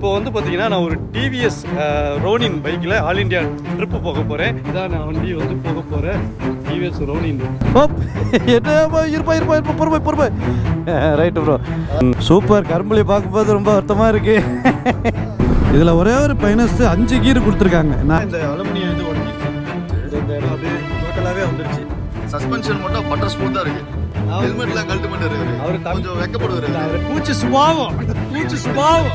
இப்போ வந்து பார்த்தீங்கன்னா நான் ஒரு டிவிஎஸ் ரோனின் பைக்கில் ஆல் இந்தியா ட்ரிப்பு போக போகிறேன் இதான் நான் வண்டி வந்து போக போகிறேன் டிவிஎஸ் ரோனின். ஓப் என்ன இருப்பா இருப்பா இருப்பா பொறுமை பொறுமை. ரைட்டு ப்ரோ சூப்பர் கரும்புலி பார்க்கும்போது ரொம்ப வருத்தமாக இருக்கு. இதில் ஒரே ஒரு மைனஸ் அஞ்சு கீர் கொடுத்துருக்காங்க. நான் இந்த அலுமினியம் இது உடஞ்சிச்சு இந்த இடம் அப்படியே டோட்டலாகவே வந்துருச்சு. சஸ்பென்ஷன் மட்டும் பட்டர் ஸ்மூத்தா இருக்கு. ஹெல்மெட்ல கழட்டு பண்ணிட்டு அவரு தம்- கொஞ்சம் வெக்கப்படுவாரு அவர் பூச்சி சுபாவம். பூச்சி சுபாவம்.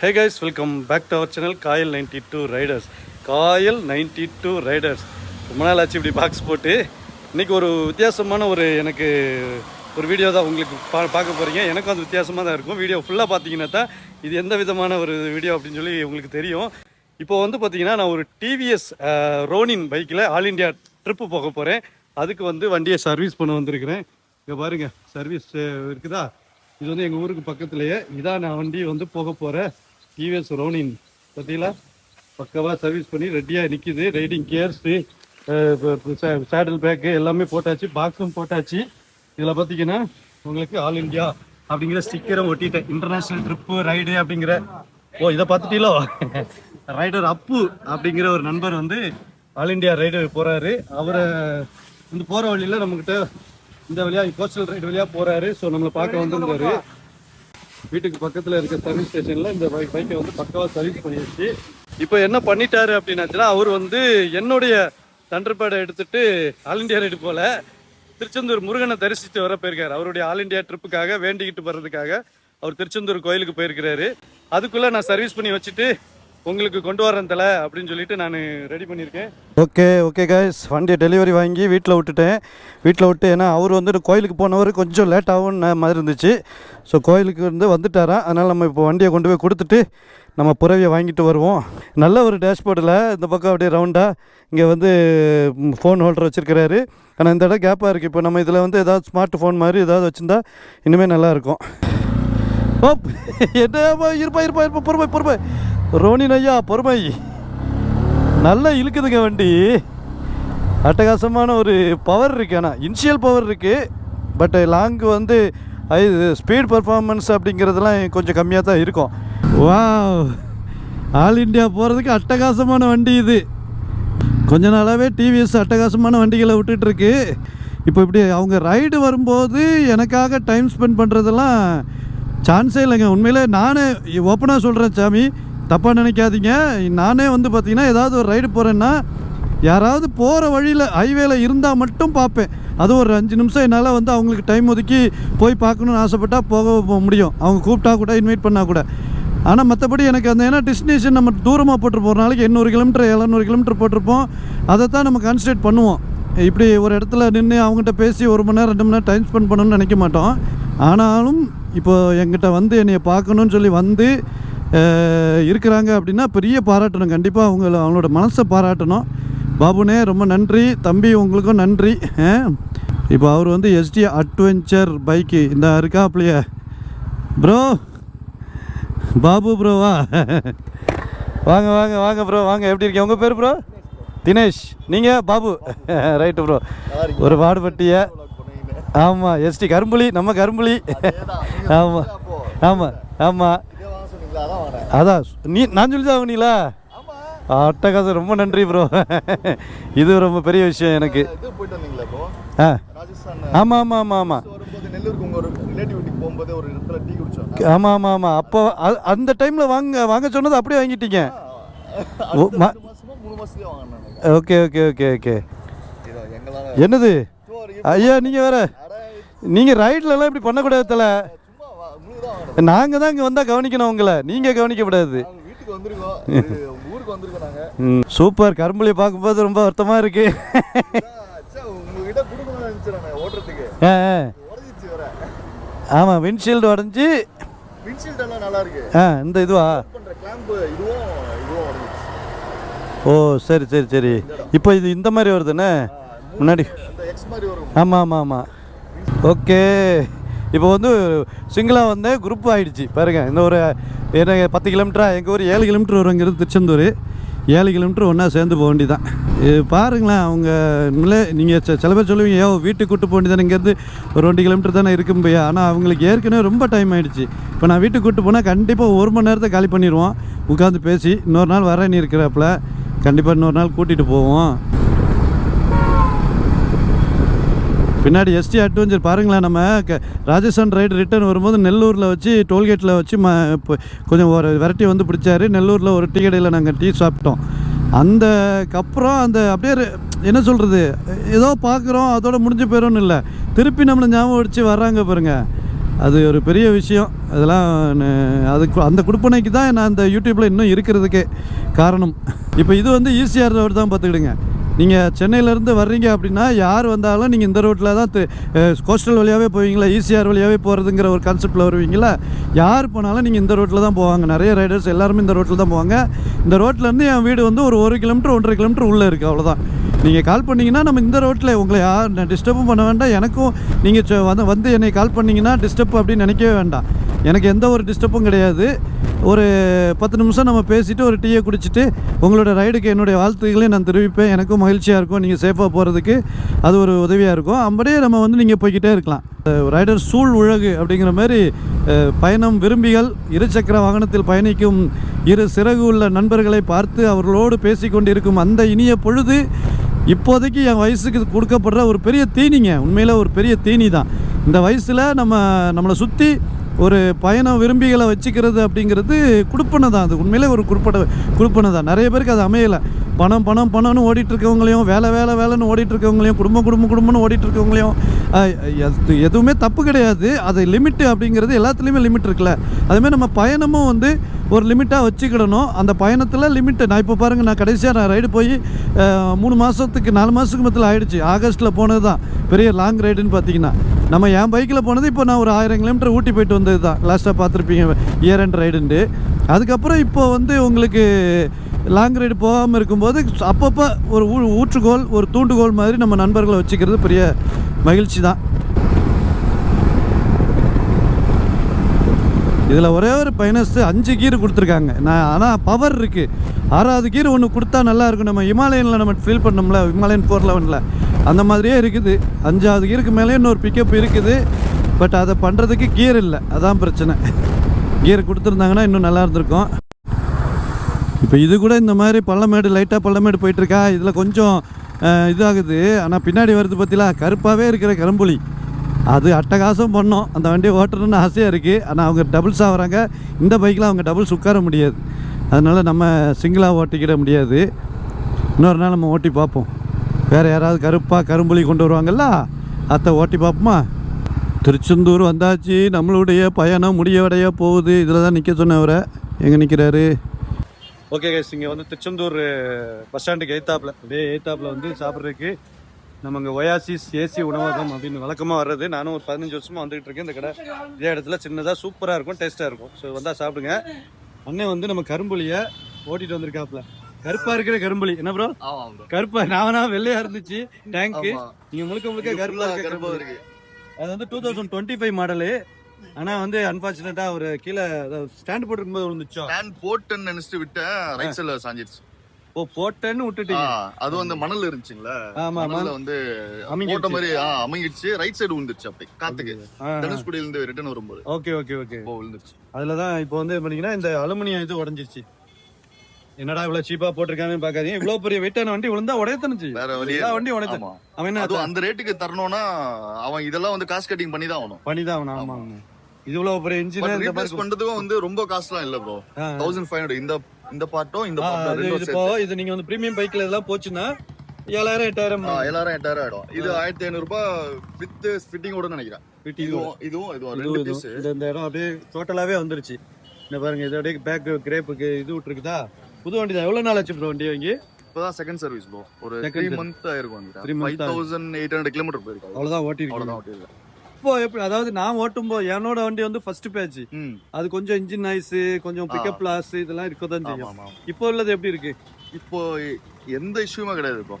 Hey guys welcome back to our channel Kayal ninety two riders Kayal ninety two riders ரொம்ப நாள் ஆச்சு இப்படி பாக்ஸ் போட்டு. இன்னைக்கு ஒரு வித்தியாசமான ஒரு எனக்கு ஒரு வீடியோ தான் உங்களுக்கு பா பார்க்க போகிறீங்க எனக்கும் அது வித்தியாசமாக தான் இருக்கும். வீடியோ ஃபுல்லாக பார்த்தீங்கன்னா தான் இது எந்த விதமான ஒரு வீடியோ அப்படின்னு சொல்லி உங்களுக்கு தெரியும். இப்போ வந்து பார்த்தீங்கன்னா நான் ஒரு டிவிஎஸ் ரோனின் பைக்கில் ஆல் இந்தியா ட்ரிப்பு போக போகிறேன் அதுக்கு வந்து வண்டியை சர்வீஸ் பண்ண வந்திருக்கிறேன். இங்கே பாருங்கள் சர்வீஸ் இருக்குதா? இது வந்து எங்கள் ஊருக்கு பக்கத்துலேயே. இதான் நான் வண்டி வந்து போக போகிறேன் டிவிஎஸ் ரோனின். பார்த்தீங்களா பக்கவாக சர்வீஸ் பண்ணி ரெடியாக நிற்கிது ரைடிங் கேர்ஸு சேடல் பேக்கு எல்லாமே போட்டாச்சு. பாக்ஸும் போட்டாச்சு. இதில் பார்த்தீங்கன்னா உங்களுக்கு ஆல் இந்தியா அப்படிங்கிற ஸ்டிக்கரை ஒட்டிட்டேன் இன்டர்நேஷ்னல் ட்ரிப்பு ரைடு அப்படிங்கிற ஓ இதை பார்த்துட்டீங்களோ? ரைடர் அப்பு அப்படிங்கிற ஒரு நண்பர் வந்து ஆல் இந்தியா ரைடர் போகிறாரு அவரை வந்து போகிற வழியில் நம்மக்கிட்ட இந்த வழியாக கோஸ்டல் ரைடு வழியாக போகிறாரு ஸோ நம்மளை பார்க்க வந்திருந்தாரு. வீட்டுக்கு பக்கத்தில் இருக்க சர்வீஸ் ஸ்டேஷனில் இந்த பைக் பைக்கை வந்து பக்கவாக சர்வீஸ் பண்ணிடுச்சு இப்போ என்ன பண்ணிட்டாரு அப்படின்னாச்சுன்னா அவர் வந்து என்னுடைய தண்டர்பேடை எடுத்துட்டு ஆல் இந்தியா ரைடு போல திருச்செந்தூர் முருகனை தரிசித்து வர போயிருக்காரு. அவருடைய ஆல் இந்தியா ட்ரிப்புக்காக வேண்டிக்கிட்டு வர்றதுக்காக அவர் திருச்செந்தூர் கோயிலுக்கு போயிருக்கிறாரு. அதுக்குள்ளே நான் சர்வீஸ் பண்ணி வச்சுட்டு உங்களுக்கு கொண்டு வரேன் தலை அப்படின்னு சொல்லிட்டு நான் ரெடி பண்ணியிருக்கேன். ஓகே ஓகே கைஸ் வண்டியை டெலிவரி வாங்கி வீட்டில் விட்டுட்டேன். வீட்டில் விட்டு ஏன்னா அவர் வந்துட்டு கோயிலுக்கு போனவர் கொஞ்சம் லேட் ஆகும்னு மாதிரி இருந்துச்சு. ஸோ கோயிலுக்கு வந்து வந்துட்டாரா? அதனால் நம்ம இப்போ வண்டியை கொண்டு போய் கொடுத்துட்டு நம்ம புறவியை வாங்கிட்டு வருவோம். நல்ல ஒரு டேஷ்போர்டில் இந்த பக்கம் அப்படியே ரவுண்டாக இங்கே வந்து ஃபோன் ஹோல்டர் வச்சுருக்கிறாரு. ஆனால் இந்த இடம் கேப்பாக இருக்குது இப்போ நம்ம இதில் வந்து ஏதாவது ஸ்மார்ட் ஃபோன் மாதிரி ஏதாவது வச்சுருந்தா இன்னுமே நல்லாயிருக்கும் ஓப் என்ன இருப்பா இருப்பா இருப்பா பொறுப்பை பொறுப்பை ரோனின் ஐயா பொறுமை. நல்லா இழுக்குதுங்க வண்டி. அட்டகாசமான ஒரு பவர் இருக்குது ஆனால் இனிஷியல் பவர் இருக்குது பட் லாங்கு வந்து ஸ்பீட் பர்ஃபார்மன்ஸ் அப்படிங்கிறதுலாம் கொஞ்சம் கம்மியாக தான் இருக்கும். வா ஆல் இண்டியா போகிறதுக்கு அட்டகாசமான வண்டி இது. கொஞ்ச நாளாகவே டிவிஎஸ் அட்டகாசமான வண்டிகளை விட்டுட்டுருக்கு. இப்போ இப்படி அவங்க ரைடு வரும்போது எனக்காக டைம் ஸ்பெண்ட் பண்ணுறதெல்லாம் சான்ஸே இல்லைங்க. உண்மையிலே நானே ஓப்பனாக சொல்கிறேன் சாமி. தப்பாக நினைக்காதீங்க. நானே வந்து பார்த்தீங்கன்னா ஏதாவது ஒரு ரைடு போகிறேன்னா யாராவது போகிற வழியில் ஹைவேல இருந்தால் மட்டும் பார்ப்பேன் அதுவும் ஒரு அஞ்சு நிமிஷம் என்னால் வந்து அவங்களுக்கு டைம் ஒதுக்கி போய் பார்க்கணுன்னு ஆசைப்பட்டால் போக முடியும். அவங்க கூப்பிட்டா கூட இன்வைட் பண்ணால் கூட. ஆனால் மற்றபடி எனக்கு அந்த ஏன்னா டெஸ்டினேஷன் நம்ம தூரமாக போட்டு போகிற நாளைக்கு எண்ணூறு கிலோமீட்டர் எழுநூறு கிலோமீட்டர் போட்டிருப்போம். அதை தான் நம்ம கான்சன்ட்ரேட் பண்ணுவோம். இப்படி ஒரு இடத்துல நின்று அவங்ககிட்ட பேசி ஒரு மணி நேரம் ரெண்டு மணி நேரம் டைம் ஸ்பெண்ட் பண்ணணும்னு நினைக்க மாட்டோம். ஆனாலும் இப்போ எங்கிட்ட வந்து என்னையை பார்க்கணுன்னு சொல்லி வந்து இருக்கிறாங்க அப்படின்னா பெரிய பாராட்டணும். கண்டிப்பாக அவங்க அவங்களோட மனசை பாராட்டணும். பாபுனே ரொம்ப நன்றி. தம்பி உங்களுக்கும் நன்றி. இப்போ அவர் வந்து எஸ்டி அட்வென்ச்சர் பைக்கு இந்த இருக்காப்லைய ப்ரோ பாபு ப்ரோவா வாங்க வாங்க வாங்க ப்ரோ வாங்க. எப்படி இருக்கீங்க? உங்கள் பேர் ப்ரோ தினேஷ். நீங்கள் பாபு. ரைட்டு ப்ரோ ஒரு வாடுபட்டிய. ஆமாம் எஸ்டி கரும்புலி நம்ம கரும்புலி. ஆமாம் ஆமாம் ஆமாம் அதான் நீ நான் சொல்லி தான் வாங்கினீங்களா அட்டகாசம் ரொம்ப நன்றி ப்ரோ இது ரொம்ப பெரிய விஷயம் எனக்கு. ஆ. ஆமாம் ஆமாம் ஆமாம் ஆமாம் ஆமாம் ஆமாம் ஆமாம் அப்போ அந்த டைமில் வாங்க வாங்க சொன்னது அப்படியே வாங்கிட்டீங்க. Okay okay okay okay. என்னது? ஐயா நீங்கள் வேற நீங்கள் ரைட்லலாம் இப்படி பண்ணக்கூடாது தல. நாங்கள் தான் இங்கே வந்தால் கவனிக்கணும் உங்களை நீங்கள் கவனிக்கக்கூடாது சூப்பர். கரும்புலி பார்க்கும்போது ரொம்ப வருத்தமாக வர ஆமாம் விண்ட்ஷீல்டு உடஞ்சி. இருக்கு. ஆ இந்த இதுவா? ஓ சரி சரி சரி. இப்போ இது இந்த மாதிரி வருதுண்ணே முன்னாடி. ஆமாம் ஆமாம் ஆமாம் ஓகே. இப்போ வந்து சிங்கிளாக வந்து குரூப் ஆகிடுச்சு பாருங்க இந்த ஒரு என்ன பத்து கிலோமீட்டரா எங்கள் ஊர் ஏழு கிலோமீட்டர் வருங்கிறது திருச்செந்தூர். ஏழு கிலோமீட்டர் ஒன்றா சேர்ந்து போக வேண்டியதான் பாருங்களேன் அவங்க இல்லை நீங்கள் சில பேர் சொல்லுவீங்க ஏோ வீட்டுக்கு கூட்டு போக வேண்டியதானே இங்கேருந்து ஒரு ரெண்டு கிலோமீட்டர் தானே இருக்கும் பையா. ஆனால் அவங்களுக்கு ஏற்கனவே ரொம்ப டைம் ஆகிடுச்சு இப்போ நான் வீட்டுக்கு கூட்டு போனால் கண்டிப்பாக ஒரு மணி நேரத்தை காலி பண்ணிடுவோம் உட்காந்து பேசி இன்னொரு நாள் வரேன் நீ இருக்கிறாப்புல கண்டிப்பாக இன்னொரு நாள் கூட்டிகிட்டு போவோம். பின்னாடி எஸ்டி அட்வென்ச்சர் பாருங்களேன் நம்ம. க- ராஜஸ்தான் ரைடு ரிட்டர்ன் வரும்போது நெல்லூரில் வச்சு டோல்கேட்டில் வச்சு ம கொஞ்சம் ஒரு வெரைட்டி வந்து பிடிச்சாரு. நெல்லூரில் ஒரு டீ கடையில் நாங்கள் டீ சாப்பிட்டோம். அந்தக்கப்புறம் அந்த அப்படியே என்ன சொல்கிறது ஏதோ பார்க்குறோம் அதோட முடிஞ்சு போயிடும்னு இல்லை. திருப்பி நம்மளை ஞாபகம் அடித்து வர்றாங்க பாருங்கள் அது ஒரு பெரிய விஷயம். அதெல்லாம் அதுக்கு அந்த குடுப்பனைக்கு தான் நான் அந்த யூடியூப்பில் இன்னும் இருக்கிறதுக்கே காரணம். இப்போ இது வந்து ஈஸியாக இருந்தவர் தான் பார்த்துக்கிடுங்க நீங்கள் சென்னையிலேருந்து வர்றீங்க அப்படின்னா யார் வந்தாலும் நீங்கள் இந்த ரோட்டில் தான் கோஸ்டல் வழியாகவே போவீங்களா ஈசிஆர் வழியாகவே போகிறதுங்கிற ஒரு கான்செப்டில் வருவீங்களா? யார் போனாலும் நீங்கள் இந்த ரோட்டில் தான் போவாங்க. நிறைய ரைடர்ஸ் எல்லாருமே இந்த ரோட்டில் தான் போவாங்க. இந்த ரோட்டிலேருந்து என் வீடு வந்து ஒரு ஒரு கிலோமீட்டர் ஒன்றரை கிலோமீட்டர் உள்ளே இருக்குது அவ்வளோதான் நீங்கள் கால் பண்ணிங்கன்னா நம்ம இந்த ரோட்டில் உங்களை யார் டிஸ்டர்பும் பண்ண வேண்டாம். எனக்கும் நீங்கள் வந்து வந்து என்னை கால் பண்ணிங்கன்னா டிஸ்டர்ப் அப்படின்னு நினைக்கவே வேண்டாம். எனக்கு எந்த ஒரு டிஸ்டர்பும் கிடையாது. ஒரு பத்து நிமிஷம் நம்ம பேசிவிட்டு ஒரு டீயை குடிச்சிட்டு உங்களோட ரைடுக்கு என்னுடைய வாழ்த்துக்களையும் நான் தெரிவிப்பேன். எனக்கும் மகிழ்ச்சியாக இருக்கும். நீங்கள் சேஃபாக போகிறதுக்கு அது ஒரு உதவியாக இருக்கும். அப்படியே நம்ம வந்து நீங்கள் போய்கிட்டே இருக்கலாம். ரைடர் சூழ் உலகு அப்படிங்கிற மாதிரி பயணம் விரும்பிகள் இருசக்கர வாகனத்தில் பயணிக்கும் இரு சிறகு உள்ள நண்பர்களை பார்த்து அவர்களோடு பேசி கொண்டிருக்கும் அந்த இனிய பொழுது இப்போதைக்கு என் வயசுக்கு இது கொடுக்கப்படுற ஒரு பெரிய தீனிங்க. உண்மையில் ஒரு பெரிய தீனி தான் இந்த வயசில் நம்ம நம்மளை சுற்றி ஒரு பயண விரும்பிகளை வச்சுக்கிறது அப்படிங்கிறது குடுப்பனை தான். அது உண்மையிலே ஒரு குறிப்பிட குடுப்பனை தான். நிறைய பேருக்கு அது அமையலை. பணம் பணம் பணம்னு ஓடிட்டுருக்கவங்களையும் வேலை வேலை வேலைன்னு ஓடிட்டுருக்கவங்களையும் குடும்பம் குடும்பம் குடும்பம்னு ஓடிட்டுருக்கவங்களையும் எதுவுமே தப்பு கிடையாது. அது லிமிட்டு அப்படிங்கிறது எல்லாத்துலேயுமே லிமிட் இருக்குல்ல. அதுமாதிரி நம்ம பயணமும் வந்து ஒரு லிமிட்டாக வச்சுக்கிடணும். அந்த பயணத்தில் லிமிட்டு நான் இப்போ பாருங்கள் நான் கடைசியாக நான் ரைடு போய் மூணு மாதத்துக்கு நாலு மாதத்துக்கு மத்தியில் ஆயிடுச்சு. ஆகஸ்ட்டில் போனது தான் பெரிய லாங் ரைடுன்னு பார்த்தீங்கன்னா நம்ம என் பைக்கில் போனது இப்போ நான் ஒரு ஆயிரம் கிலோமீட்டர் ஊட்டி போயிட்டு வந்தது தான் லாஸ்ட்டாக பார்த்துருப்பீங்க இயர் அண்ட் ரைடுண்டு அதுக்கப்புறம் இப்போ வந்து உங்களுக்கு லாங் ரைடு போகாமல் இருக்கும்போது அப்பப்போ ஒரு ஊ ஊற்றுகோல் ஒரு தூண்டுகோல் மாதிரி நம்ம நண்பர்களை வச்சுக்கிறது பெரிய மகிழ்ச்சி தான் இதில் ஒரே ஒரு பைனஸ் அஞ்சு கீர் கொடுத்துருக்காங்க. நான் ஆனால் பவர் இருக்குது ஆறாவது கீர் ஒன்று கொடுத்தா நல்லா இருக்கும். நம்ம ஹிமாலயனில் நம்ம ஃபீல் பண்ணோம்ல ஹிமாலயன் ஃபோர் லெவனில் அந்த மாதிரியே இருக்குது. அஞ்சாவது கீருக்கு மேலே இன்னொரு பிக்கப் இருக்குது. பட் அதை பண்ணுறதுக்கு கீர் இல்லை. அதான் பிரச்சனை. கீர் கொடுத்துருந்தாங்கன்னா இன்னும் நல்லா இருந்திருக்கும். இப்போ இது கூட இந்த மாதிரி பள்ளமேடு லைட்டாக பள்ளமேடு போயிட்டுருக்கா? இதில் கொஞ்சம் இதாகுது. ஆனால் பின்னாடி வருது பார்த்தீங்களா? கருப்பாகவே இருக்கிற கரும்புலி. அது அட்டகாசம் பண்ணோம். அந்த வண்டியை ஓட்டணும்னு ஆசையாக இருக்குது ஆனால் அவங்க டபுள்ஸ் ஆகுறாங்க இந்த பைக்கில் அவங்க டபுள்ஸ் உட்கார முடியாது. அதனால் நம்ம சிங்கிளாக ஓட்டிக்கிட முடியாது. இன்னொரு நாள் நம்ம ஓட்டி பார்ப்போம். வேறு யாராவது கருப்பாக கரும்புலி கொண்டு வருவாங்கல்ல? அத்தை ஓட்டி பார்ப்போமா திருச்செந்தூர் வந்தாச்சு. நம்மளுடைய பயணம் முடியவடைய போகுது. இதில் தான் நிற்க சொன்னவரை எங்கே நிற்கிறாரு ஓகே கைஸ் இங்கே வந்து திருச்செந்தூர் பஸ் ஸ்டாண்டுக்கு எய்த்தாப்பில் அப்படியே எய்த்தாப்பில் வந்து சாப்பிட்றதுக்கு நம்ம இங்கே ஒயாசிஸ் ஏசி உணவகம் அப்படின்னு வழக்கமாக வர்றது. நானும் ஒரு பதினஞ்சு வருஷமாக வந்துகிட்டு இருக்கேன். இந்த கடை இதே இடத்துல சின்னதாக சூப்பராக இருக்கும் டேஸ்ட்டாக இருக்கும். ஸோ வந்தால் சாப்பிடுங்க. அண்ணன் வந்து நம்ம கரும்புலியை ஓட்டிகிட்டு வந்திருக்காப்புல. கருப்பா இருக்கிற கரும்புலி. என்ன ப்ரோ. கருப்பா நாவனா வெள்ளையா இருந்துச்சு. டேங்க். நீங்க முழுக்க முழுக்க கருப்பா கருப்பா. இருக்கு. அது வந்து two thousand twenty five model ஆனா வந்து அன்பார்ச்சுனேட்டா ஒரு கீழே ஸ்டாண்ட் போட்டுருக்கும் போது விழுந்துச்சோ. பிளான் போட்டுன்னு நினைச்சிட்டு விட்டேன். ரைட் சைடுல சாஞ்சிருச்சு. ஓ போட்டேன்னு விட்டுட்டீங்க. அது வந்து மணல் இருந்துச்சுங்களா? ஆமா, மணல்ல மணல். வந்து. போட்ட மாதிரி அமுங்கிடுச்சு ரைட் சைடு விழுந்துருச்சு அப்படி காத்துக்கு. தனுஷ்குடியில இருந்து ரிட்டர்ன் வரும்போது. ஓகே ஓகே ஓகே விழுந்துருச்சு. அதுல தான் இப்போ வந்து பாத்தீங்கன்னா இந்த அலுமினியம் இது உடஞ்சிருச்சு. என்னடா இவ்வளவு சீப்பா போட்டிருக்காங்கன்னு பாக்காதீங்க இவ்வளவு பெரிய வெயிட்டான வண்டி விழுந்தா உடையத்தானு செய்யும். வேற எல்லா. வண்டியும் உடைச்சு ஆமா. அவன் என்ன அந்த ரேட்டுக்கு தரணும்னா அவன் இதெல்லாம் வந்து காஸ்ட் கட்டிங் பண்ணி தான் ஆகணும். பண்ணிதான் அவன் ஆமா ஆமா. இவ்வளவு பெரிய இன்ஜின் பட் இந்த ரீப்ளேஸ் பண்றதுக்கும் வந்து ரொம்ப காஸ்ட்லாம் இல்ல ப்ரோ ஆ, தௌசண்ட் ஃபைவ் ஹண்ட்ரட் இந்த இந்த பார்ட்டும் இந்த பார்ட்டும் ரெண்டும் இது சேர்த்து. இப்போ இது நீங்க வந்து பிரீமியம் பைக்ல இதெல்லாம் போச்சுன்னா ஏழாயிரம் எட்டாயிரம் எல்லாரும் எட்டாயிரம் ஆயிடும். இது ஆயிரத்தி ஐநூறு ரூபாய் வித் ஃபிட்டிங்கோட நினைக்கிறேன். இதுவும் இதுவும் இதுவும் ரெண்டு. பீஸ் இந்த இடம் அப்படியே டோட்டலாவே வந்துருச்சு. இந்த பாருங்க இது அப்படியே பேக் கிரேப்புக்கு இது விட்டுருக்குதா? புது வண்டி தான் எவ்வளவு நாள் ஆச்சு ப்ரோ வண்டி வாங்கி? இப்பதான் செகண்ட் சர்வீஸ் ப்ரோ ஒரு த்ரீ. மந்த் ஆயிருக்கும் five thousand eight hundred kilometre போயிருக்கும். அவ்வளவுதான் ஓட்டி ஓட்டிருக்கேன் இப்போ எப்படி அதாவது நான் ஓட்டும் போது என்னோட வண்டி வந்து ஃபர்ஸ்ட் ம். அது கொஞ்சம் இன்ஜின் நாய்ஸ் கொஞ்சம். பிக்கப் லாஸ் இதெல்லாம் இருக்க தான் செய்யும் இப்போ உள்ளது எப்படி இருக்கு? இப்போ எந்த இஷ்யூமே கிடையாது ப்ரோ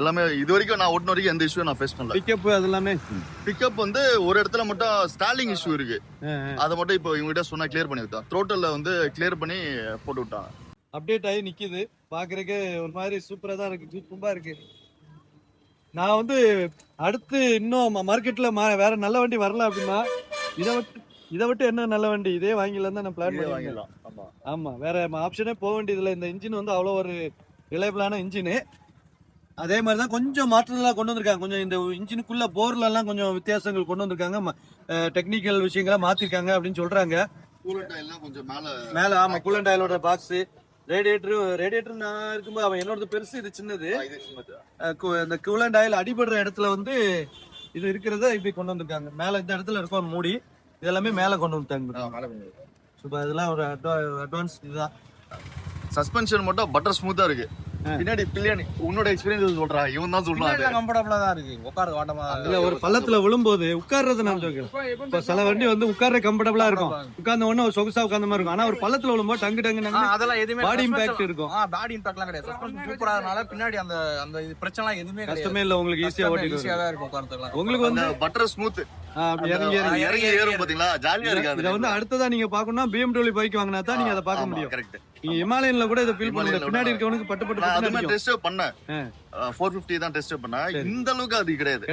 எல்லாமே இது வரைக்கும் நான் ஓட்டின வரைக்கும் எந்த இஷ்யூ நான் ஃபேஸ் பண்ணல. பிக்கப் அது எல்லாமே பிக்கப் வந்து ஒரு இடத்துல மட்டும் ஸ்டாலிங் இஷ்யூ இருக்கு. அதை மட்டும் இப்போ இவங்ககிட்ட சொன்னா கிளியர் பண்ணி விட்டான் த்ரோட்டல்ல வந்து கிளியர் பண்ணி போட்டு விட்டாங்க. அப்டேட் ஆகி நிக்குது. பாக்குறதுக்கு ஒரு மாதிரி சூப்பரா தான் இருக்கு. சூப்பரா இருக்கு. நான் வந்து அடுத்து இன்னும் மார்க்கெட்ல வேற நல்ல வண்டி வரல அப்படின்னா இதை விட்டு இதை விட்டு என்ன நல்ல வண்டி? இதே வாங்கிடலாம் தான் நான் பிளான் பண்ணிருக்கேன் வாங்கிடலாம். ஆமா. ஆமா. வேற ஆப்ஷனே போக வேண்டியதில்லை. இந்த இன்ஜின் வந்து அவ்வளோ ஒரு ரிலையபிளான இன்ஜினு அதே மாதிரி தான் கொஞ்சம் மாற்றங்கள்லாம் கொண்டு வந்திருக்காங்க. கொஞ்சம் இந்த இன்ஜினுக்குள்ள போர்ல எல்லாம் கொஞ்சம் வித்தியாசங்கள் கொண்டு வந்திருக்காங்க. டெக்னிக்கல் விஷயங்களை மாத்திருக்காங்க அப்படின்னு கூலண்ட் எல்லாம் கொஞ்சம் மேல மேல ஆமா கூலண்ட் ஆயிலோட பாக்ஸ் ரேடியேட்டர் ரேடியேட்டர் நான் இருக்கும்போது அவன் என்னோட பெருசு இது சின்னது. இந்த கூலண்ட் ஆயில் அடிபடுற இடத்துல வந்து இது இருக்கிறத இப்படி கொண்டு வந்திருக்காங்க. மேல இந்த இடத்துல இருக்கும் மூடி இதெல்லாமே மேல கொண்டு வந்துட்டாங்க. ஸோ இதெல்லாம் ஒரு அட்வான்ஸ் இதுதான். சஸ்பென்ஷன் மட்டும் பட்டர் ஸ்மூத்தா இருக்கு. பின்னாடி பிள்ளையானி உன்னோட எக்ஸ்பீரியன்ஸ் சொல்றா. இவன் தான் சொல்றான் அது. கம்ஃபர்டபுளா தான் இருக்கு. உட்கார ஓட்டமா இல்ல ஒரு பள்ளத்துல விழும்போது உட்கார்றது நான் சொல்றேன் இப்ப சில வண்டி வந்து உட்கார்ற கம்ஃபர்டபுளா இருக்கும். உட்கார்ந்த உடனே ஒரு சொகுசா உட்கார்ந்த மாதிரி இருக்கும். ஆனா ஒரு பள்ளத்துல விழும்போது டங்கு டங்கு அதெல்லாம் எதுவுமே பாடி இம்பாக்ட் இருக்கும். பாடி இம்பாக்ட்லாம் கிடையாது. சஸ்பென்ஷன் சூப்பரா இருக்கனால பின்னாடி அந்த அந்த இது பிரச்சனைலாம் எதுவுமே கஷ்டமே இல்ல உங்களுக்கு ஈஸியா வரும். தான் இருக்கும் உட்காரத்துக்குலாம் உங்களுக்கு வந்து பட்டர் ஸ்மூத் இறங்கி இறங்கி இறங்கி ஏறும் பாத்தீங்களா? ஜாலியா இதை இருக்காது. வந்து அடுத்ததா நீங்க பாக்கணும்னா BMW பைக் வாங்கினா தான் நீங்க அதை பார்க்க முடியும். கரெக்ட் நீங்க ஹிமாலயன்ல கூட இதை ஃபீல் ஹிமாலயன்ல பின்னாடி இருக்கவனுக்கு பட்டு பட்டு அதுமே அடிக்கும். டெஸ்ட் பண்ணேன். தான் டெஸ்ட் பண்ணேன். இந்த அளவுக்கு அது கிடையாது.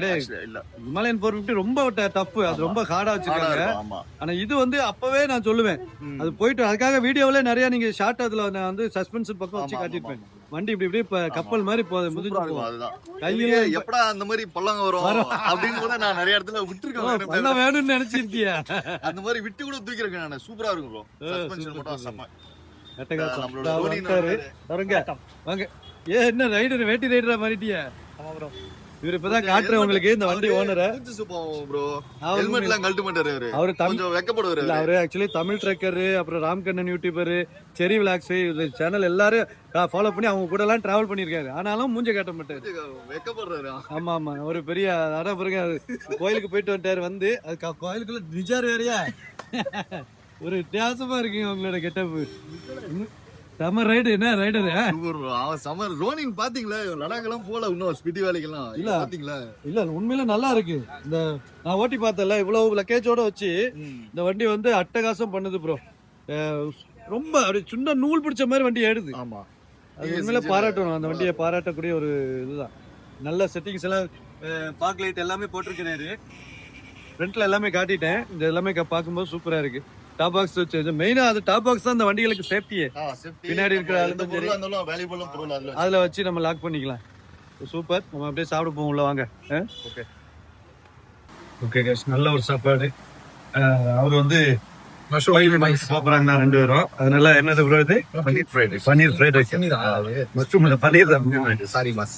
இல்ல. ஹிமாலயன் ஃபோர் ஃபிஃப்டி ரொம்ப டஃப் அது ரொம்ப ஹார்டா வச்சிருக்காங்க. ஆனா இது வந்து அப்பவே நான் சொல்லுவேன். அது போயிட்டு அதுக்காக வீடியோவில நிறைய நீங்க ஷார்ட் அதுல நான் வந்து சஸ்பென்ஷன் பக்கம் வச்சு காட்டியிருப்பேன். வண்டி இப்படி இப்படி இப்ப கப்பல் மாதிரி போகுது அதுதான். கையில எப்படா அந்த மாதிரி பள்ளங்க வரும் அப்படின்னு கூட நான் நிறைய இடத்துல விட்டுருக்கேன் பண்ண வேணும்னு நினைச்சிருக்கியா? அந்த மாதிரி விட்டு கூட தூக்கிருக்கேன் நான். சூப்பரா இருக்கும் ப்ரோ சஸ்பென்ஷன் மட்டும். செம்ம. வருங்க. வாங்க. ஏ என்ன ரைடர் வேட்டி ரைடரா மாறிட்டியா? இவர் இப்பதான் காட்டுறேன் உங்களுக்கு இந்த வண்டி ஓனரை ப்ரோ அவரு ஹெல்மெட் எல்லாம் கழட்ட மாட்டாரு அவரு. கொஞ்சம் வெக்கப்படுவாரு இல்ல அவரு. ஆக்சுவலி தமிழ் ட்ரெக்கரு அப்புறம் ராம்கண்ணன் யூடியூபர் செரி விளாக்ஸ் இது சேனல் எல்லாரும் ஃபாலோ பண்ணி அவங்க கூட எல்லாம் டிராவல் பண்ணிருக்காரு ஆனாலும் மூஞ்ச காட்ட மாட்டாரு. வெக்கப்படுறாரு. ஆமா ஆமா ஒரு பெரிய பாருங்க அது கோயிலுக்கு போயிட்டு வந்துட்டாரு வந்து அது கோயிலுக்குள்ள நிஜார் வேறையா? ஒரு வித்தியாசமா இருக்குங்க உங்களோட கெட்டப்பு. செம ரைடு என்ன ரைடரு. அவன் சமர் ரோனிங் பாத்தீங்களா? லடாக் எல்லாம் போல இன்னும் ஸ்பிட்டி வேலைக்கெல்லாம். இல்ல. பாத்தீங்களா? இல்ல உண்மையில நல்லா இருக்கு. இந்த நான் ஓட்டி பார்த்தேன்ல இவ்வளவு லக்கேஜோட வச்சு இந்த வண்டி வந்து அட்டகாசம் பண்ணுது ப்ரோ ரொம்ப அப்படி சின்ன நூல் பிடிச்ச மாதிரி வண்டி ஏடுது ஆமா. அது உண்மையில பாராட்டணும். அந்த வண்டியை பாராட்டக்கூடிய ஒரு இதுதான். நல்ல செட்டிங்ஸ் எல்லாம் பார்க் லைட் எல்லாமே போட்டிருக்கிறாரு ஃப்ரண்ட்ல எல்லாமே காட்டிட்டேன். இந்த எல்லாமே பார்க்கும்போது சூப்பரா இருக்கு. டாப் பாக்ஸ் வச்சு மெயினா அது டாப் பாக்ஸ் தான் அந்த வண்டிகளுக்கு சேஃப்டியே பின்னாடி இருக்கிற அதுல வச்சு நம்ம லாக் பண்ணிக்கலாம். சூப்பர் நம்ம அப்படியே சாப்பிட போவோம் உள்ள வாங்க. ஓகே ஓகே கேஸ் நல்ல ஒரு சாப்பாடு. அவர் வந்து சாப்பிட்றாங்க ரெண்டு பேரும். அதனால என்னது paneer fried paneer fried rice paneer? தான். சாரி மாஸ்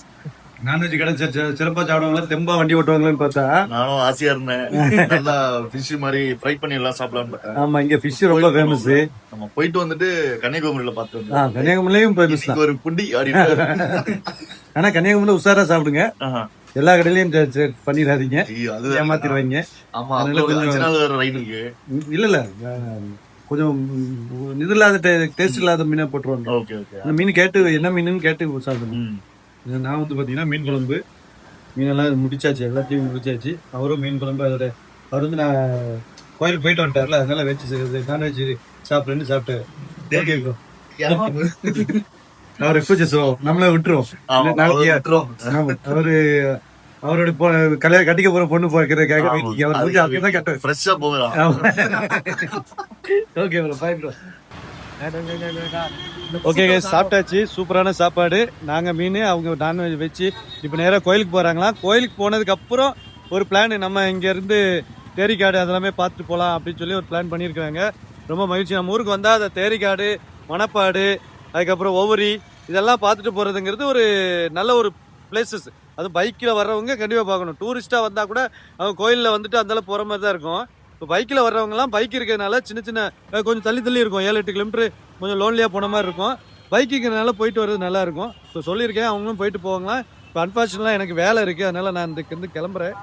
நான்வெஜ் கடை சி- சி- சிறப்பா சாப்பிடுவாங்களா? தெம்பா வண்டி ஓட்டுவாங்களான்னு பார்த்தா. நானும் ஆசையா இருந்தேன். நல்லா ஃபிஷ் மாதிரி ஃப்ரை பண்ணி எல்லாம் சாப்பிடலாம்னு பார்த்தேன். ஆமா இங்க ஃபிஷ் ரொம்ப ஃபேமஸ் நம்ம போயிட்டு வந்துட்டு கன்னியாகுமரியில பார்த்து. கன்னியாகுமரியிலையும் ஃபேமஸ் ஒரு புண்டி ஆனா கன்னியாகுமரியில உஷாரா சாப்பிடுங்க. எல்லா கடையிலயும் பண்ணிடாதீங்க. அது ஏமாத்திடுவாங்க. ஆமா இல்ல இல்ல. கொஞ்சம் இது இல்லாத டேஸ்ட் இல்லாத மீனை போட்டுருவாங்க. Okay okay. அந்த மீன் கேட்டு என்ன மீனுன்னு கேட்டு சாப்பிடணும் இது நான் வந்து பாத்தீங்கன்னா மீன் குழம்பு. மீனெல்லாம் முடிச்சாச்சு எல்லாத்தையும் முடிச்சாச்சு. அவரும் மீன் குழம்பு அதோட அவர் வந்து நான் கோயிலுக்கு போயிட்டு வந்துட்டார்ல அதனால வச்சு நான்வெஜ் சாப்பிட்றேன்னு ப்ரோ அவர் இப்போ நம்மள விட்டுருவோம் அவர் விட்டுருவோம். ஆமா, அவரு அவருடைய பொ- கல்யாணம் கட்டிக்க போற பொண்ணு பார்க்கறதுக்காக. அவர் ஃப்ரெஷ்ஷா போகலாம் okay bro fine bro okay சாப்பிட்டாச்சு. சூப்பரான சாப்பாடு. நாங்கள் மீன் அவங்க நான்வெஜ் வச்சு இப்போ நேராக கோயிலுக்கு போகிறாங்களா கோயிலுக்கு போனதுக்கு அப்புறம் ஒரு பிளான் நம்ம இங்கேருந்து தேரிக்காடு அதெல்லாமே பார்த்துட்டு போகலாம் அப்படின்னு சொல்லி ஒரு பிளான் பண்ணியிருக்காங்க ரொம்ப மகிழ்ச்சி. நம்ம ஊருக்கு வந்தால் அந்த தேரிக்காடு மணப்பாடு அதுக்கப்புறம் ஒவ்வொரி இதெல்லாம் பார்த்துட்டு போகிறதுங்கிறது ஒரு நல்ல ஒரு பிளேசஸ் அது பைக்கில் வர்றவங்க கண்டிப்பாக பார்க்கணும். டூரிஸ்ட்டாக வந்தால் கூட அவங்க கோயிலில் வந்துட்டு அந்தளவு போகிற மாதிரி தான் இருக்கும். இப்போ பைக்கில் வர்றவங்கலாம் பைக் இருக்கிறதுனால சின்ன சின்ன கொஞ்சம் தள்ளி தள்ளி இருக்கும். ஏழு எட்டு கிலோமீட்டர் கொஞ்சம் லோன்லியாக போன மாதிரி இருக்கும். பைக்குங்கிறனால போயிட்டு வர்றது நல்லா இருக்கும். ஸோ சொல்லியிருக்கேன் அவங்களும் போயிட்டு போவாங்களாம் இப்போ அன்ஃபார்ச்சுனேட்லாம் எனக்கு வேலை இருக்குது அதனால் நான் இதுக்கு கிளம்புறேன்.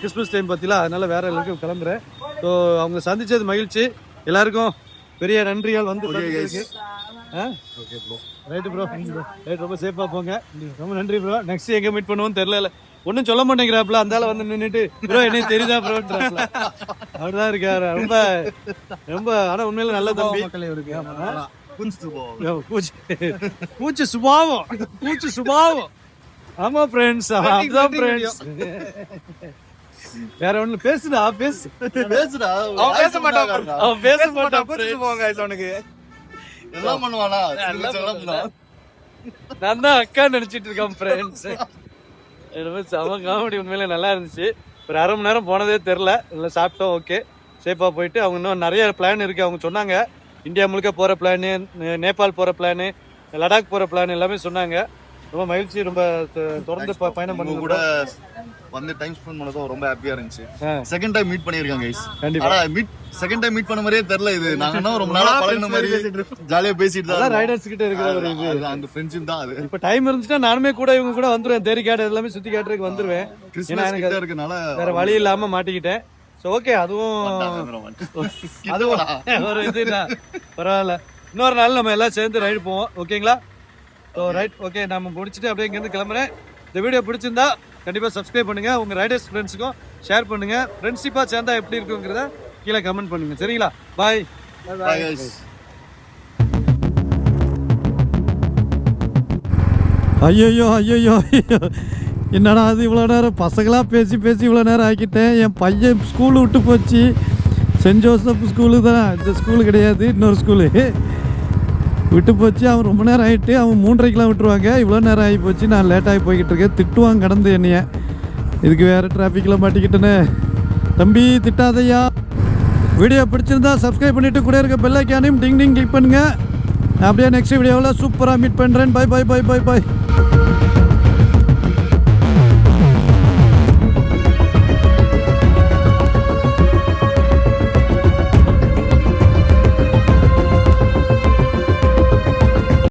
கிறிஸ்மஸ் டைம் பற்றிலாம் அதனால் வேற எல்லாருக்கும் கிளம்புறேன். ஸோ அவங்க சந்திச்சது மகிழ்ச்சி. எல்லாருக்கும் பெரிய நன்றிகள் வந்து ரைட்டு ப்ரோ ரைட் ரொம்ப சேஃபாக போங்க. ரொம்ப நன்றி ப்ரோ நெக்ஸ்ட் எங்கே மீட் பண்ணுவோம்னு தெரியல. ஒன்றும் சொல்ல மாட்டேங்கிறாப்ல அந்தால வந்து நின்றுட்டு ப்ரோ எனக்கு தெரியுதா ப்ரோன்றாப்ல அப்படிதான் இருக்காரு. ரொம்ப ரொம்ப ஆனா உண்மையில நல்ல தம்பி. பூச்சி சுபாவம். பூச்சி சுபாவம். பூச்சி சுபாவம். ஆமா ஃப்ரெண்ட்ஸ் அதுதான் ஃப்ரெண்ட்ஸ் வேற ஒண்ணு பேசுடா பேசு. பேசுடா. அவன் பேச மாட்டான் அவன் பேச மாட்டான் புரிஞ்சு போங்க guys அவனுக்கு. எல்லாம் பண்ணுவான்? நான் தான் அக்கா நினைச்சிட்டு இருக்கேன் ஃப்ரெண்ட்ஸ் என்னமோ செம காமெடி உண்மையிலே நல்லா இருந்துச்சு. ஒரு அரை மணி நேரம் போனதே தெரில இல்லை சாப்பிட்டோம் ஓகே சேஃபாக போயிட்டு அவங்க இன்னும் நிறைய பிளான் இருக்குது அவங்க சொன்னாங்க. இந்தியா முழுக்க போகிற பிளானு நேபாள் போகிற பிளானு லடாக் போகிற பிளான் எல்லாமே சொன்னாங்க. ரொம்ப மகிழ்ச்சி ரொம்ப தொடர்ந்து பயணம் பண்ணி கூட வந்து டைம் ஸ்பெண்ட் பண்ணதும் ரொம்ப ஹாப்பியா இருந்துச்சு. செகண்ட் டைம் மீட் பண்ணிருக்கேன் கைஸ் கண்டிப்பா. மீட் செகண்ட் டைம் மீட் பண்ண மாதிரியே தெரியல இது. நாங்க என்ன ரொம்ப நாளா பழகுன மாதிரி ஜாலியா பேசிட்டு தான். ரைடர்ஸ் கிட்ட இருக்கிற ஒரு இது. அந்த ஃப்ரெண்ட்ஷிப் தான் அது. இப்போ டைம் இருந்துச்சுன்னா நானுமே கூட இவங்க கூட வந்துருவேன். தேரி காடு எல்லாமே சுற்றி காட்டுறதுக்கு வந்துருவேன். ஏன்னா எனக்கு கிட்ட இருக்கனால வேற வழி இல்லாம மாட்டிக்கிட்டேன். ஸோ ஓகே அதுவும் அதுவும் ஒரு இது பரவாயில்ல. இன்னொரு நாள் நம்ம எல்லாம் சேர்ந்து ரைடு போவோம். ஓகேங்களா ஸோ ரைட் ஓகே நம்ம முடிச்சுட்டு அப்படியே இங்கேருந்து கிளம்புறேன். இந்த வீடியோ பிடிச்சிருந்தா கண்டிப்பாக சப்ஸ்கிரைப் பண்ணுங்க. உங்க ரைடர்ஸ் ஃப்ரெண்ட்ஸுக்கும் ஷேர் பண்ணுங்க. ஃப்ரெண்ட்ஷிப்பாக சேர்ந்தா எப்படி இருக்குங்கிறத கீழே கமெண்ட் பண்ணுங்க. சரிங்களா? பாய். ஐயோ ஐயோ ஐயோ என்னடா அது இவ்வளோ நேரம்? பசங்களாக பேசி பேசி இவ்வளோ நேரம் ஆக்கிட்டேன் என் பையன் ஸ்கூலு விட்டு போச்சு. சென்ட் ஜோசப் ஸ்கூலு தான். இந்த ஸ்கூலு கிடையாது இன்னொரு ஸ்கூலு விட்டு போச்சு அவன் ரொம்ப நேரம் ஆகிட்டு அவன் மூன்றரைக்கெலாம் விட்டுருவாங்க. இவ்வளோ நேரம் ஆகி போச்சு நான் லேட்டாகி போய்கிட்டு இருக்கேன். திட்டுவான் கடந்து என்னைய. இதுக்கு வேறு டிராஃபிக்கில் மாட்டிக்கிட்டேன்னு தம்பி திட்டாதையா? வீடியோ பிடிச்சிருந்தா சப்ஸ்கிரைப் பண்ணிவிட்டு கூட இருக்க பெல்லைக்கானையும் டிங் டிங் கிளிக் பண்ணுங்கள் அப்படியே நெக்ஸ்ட் வீடியோவில் சூப்பராக மீட் பண்ணுறேன் bye bye bye bye bye